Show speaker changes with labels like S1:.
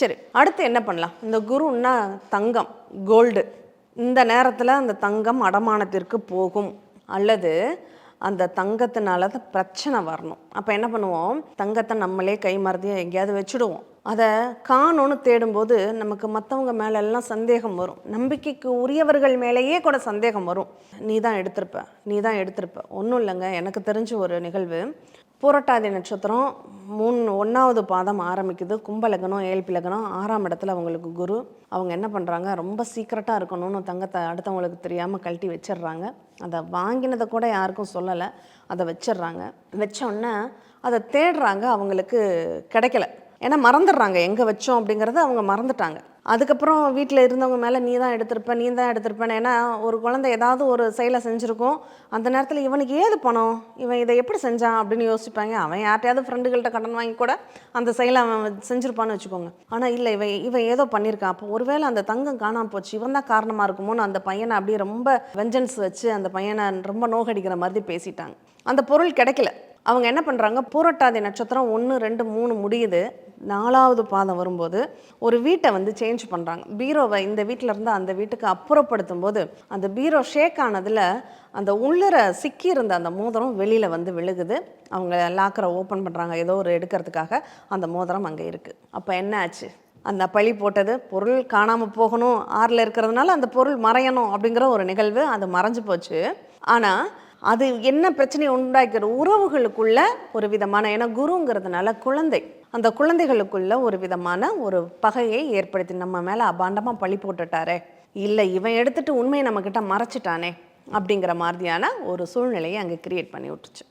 S1: சரி அடுத்து என்ன பண்ணலாம்? இந்த குருன்னா தங்கம் கோல்டு இந்த நேரத்தில் அந்த தங்கம் அடமானத்திற்கு போகும். அல்லது அந்த தங்கத்தினால தான் பிரச்சனை வரணும். அப்போ என்ன பண்ணுவோம்? தங்கத்தை நம்மளே கை மறதியாக எங்கேயாவது வச்சுடுவோம். அதை காணோன்னு தேடும்போது நமக்கு மற்றவங்க மேலெல்லாம் சந்தேகம் வரும். நம்பிக்கைக்கு உரியவர்கள் மேலேயே கூட சந்தேகம் வரும். நீ தான் எடுத்திருப்ப நீ தான் எடுத்திருப்ப. ஒன்றும் இல்லைங்க எனக்கு தெரிஞ்ச ஒரு நிகழ்வு. பூரட்டாதி நட்சத்திரம் மூணு ஒன்றாவது பாதம் ஆரம்பிக்குது. கும்பலகனம் ஏழ்பி லக்னம் ஆறாம் இடத்துல அவங்களுக்கு குரு. அவங்க என்ன பண்ணுறாங்க ரொம்ப சீக்கிரட்டாக இருக்கணும்னு தங்கத்தை அடுத்தவங்களுக்கு தெரியாமல் கழட்டி வச்சிடுறாங்க. அதை வாங்கினதை கூட யாருக்கும் சொல்லலை. அதை வச்சிடுறாங்க. வச்சோன்னே அதை தேடுறாங்க. அவங்களுக்கு கிடைக்கல. ஏன்னா மறந்துடுறாங்க. எங்கே வச்சோம் அப்படிங்கிறத அவங்க மறந்துட்டாங்க. அதுக்கப்புறம் வீட்டில் இருந்தவங்க மேலே நீ தான் எடுத்திருப்ப நீ தான் எடுத்திருப்பேன் ஏன்னா ஒரு குழந்தை ஏதாவது ஒரு செயலை செஞ்சுருக்கோம். அந்த நேரத்தில் இவனுக்கு ஏது பணம்? இவன் இதை எப்படி செஞ்சான் அப்படின்னு யோசிப்பாங்க. அவன் யார்ட்டையாவது ஃப்ரெண்டுகள்கிட்ட கடன் வாங்கி கூட அந்த செயலை அவன் செஞ்சுருப்பான்னு வச்சுக்கோங்க. ஆனால் இல்லை இவன் இவன் ஏதோ பண்ணியிருக்கான். அப்போ ஒருவேளை அந்த தங்கம் காணாமல் போச்சு. இவன் தான் காரணமாக இருக்குமோன்னு அந்த பையனை அப்படியே ரொம்ப வெஞ்சன்ஸ் வச்சு அந்த பையனை ரொம்ப நோகடிக்கிற மாதிரி பேசிட்டாங்க. அந்த பொருள் கிடைக்கல. அவங்க என்ன பண்ணுறாங்க பூரட்டாதி நட்சத்திரம் ஒன்று ரெண்டு மூணு முடியுது. நாலாவது பாதம் வரும்போது ஒரு வீட்டை வந்து சேஞ்ச் பண்ணுறாங்க பீரோவை இந்த வீட்டில் இருந்து அந்த வீட்டுக்கு அப்புறப்படுத்தும் போது அந்த பீரோ ஷேக் ஆனதில் அந்த உள்ளர சிக்கி இருந்த அந்த மோதிரம் வெளியில் வந்து விழுகுது. அவங்க லாக்கரை ஓப்பன் பண்ணுறாங்க ஏதோ ஒரு எடுக்கிறதுக்காக அந்த மோதிரம் அங்கே இருக்குது அப்போ என்ன ஆச்சு? அந்த பழி போட்டது. பொருள் காணாமல் போகணும். ஆறில் இருக்கிறதுனால அந்த பொருள் மறையணும் அப்படிங்கிற ஒரு நிகழ்வு அது மறைஞ்சு போச்சு. ஆனால் அது என்ன பிரச்சனையை உண்டாக்கிற உறவுகளுக்குள்ள ஒரு விதமான ஏன்னா குருங்கிறதுனால குழந்தை. அந்த குழந்தைகளுக்குள்ள ஒரு விதமான ஒரு பகையை ஏற்படுத்தி நம்ம மேலே அபாண்டமாக பழி போட்டுட்டாரே. இல்லை இவன் எடுத்துட்டு உண்மையை நம்மக்கிட்ட மறைச்சிட்டானே அப்படிங்கிற மாதிரியான ஒரு சூழ்நிலையை அங்கே கிரியேட் பண்ணி விட்டுச்சு.